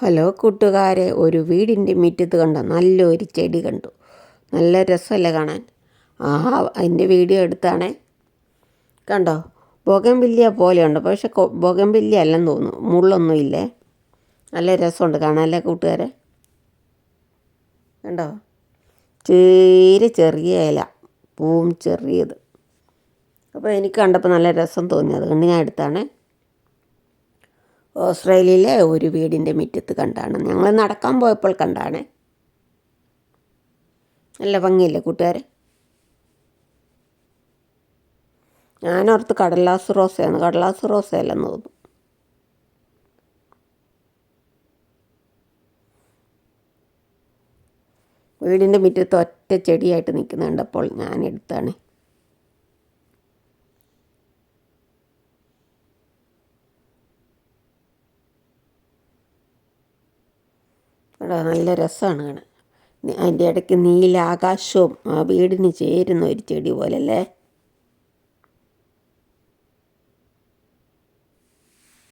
Hello കൂട്ടുകാരെ ഒരു വീടിന്റെ മുറ്റത്ത് കണ്ട നല്ലൊരു ചെടി കണ്ടു. നല്ല രസമല്ലേ കാണാൻ? ആ അതിന്റെ വീഡിയോ എടുത്താണേ. കണ്ടോ? ബൊഗൻവില്ലിയ പോലെയുണ്ട്. പക്ഷെ ബൊഗൻവില്ലിയ അല്ലെന്ന് തോന്നുന്നു. മുള്ളൊന്നും ഇല്ലേ? നല്ല രസമുണ്ട് കാണാനല്ലേ കൂട്ടുകാരെ? കണ്ടോ? ചെറിയ ചെറിയ ഇല. പൂവും ചെറിയത്. അപ്പോൾ എനിക്ക് കണ്ടപ്പോൾ നല്ല രസം തോന്നി. അതുകൊണ്ട് ഞാൻ എടുത്താണേ. ഓസ്ട്രേലിയയിലെ ഒരു വീടിന്റെ മുറ്റത്ത് കണ്ടാണ്. ഞങ്ങൾ നടക്കാൻ പോയപ്പോൾ കണ്ടാണ്. നല്ല ഭംഗിയില്ലേ കൂട്ടുകാരെ? ഞാനോർത്ത് കടലാസ് റോസയാണ് കടലാസ് റോസയല്ലെന്ന് തോന്നുന്നു. വീടിന്റെ മുറ്റത്ത് ഒറ്റ ചെടിയായിട്ട് നിൽക്കുന്നുണ്ടപ്പോൾ ഞാൻ എടുത്താണ്. എടാ നല്ല രസമാണ് കാണാൻ. അതിന്റെ ഇടയ്ക്ക് നീല ആകാശവും ആ വീടിന് ചേരുന്ന ഒരു ചെടി പോലെ അല്ലേ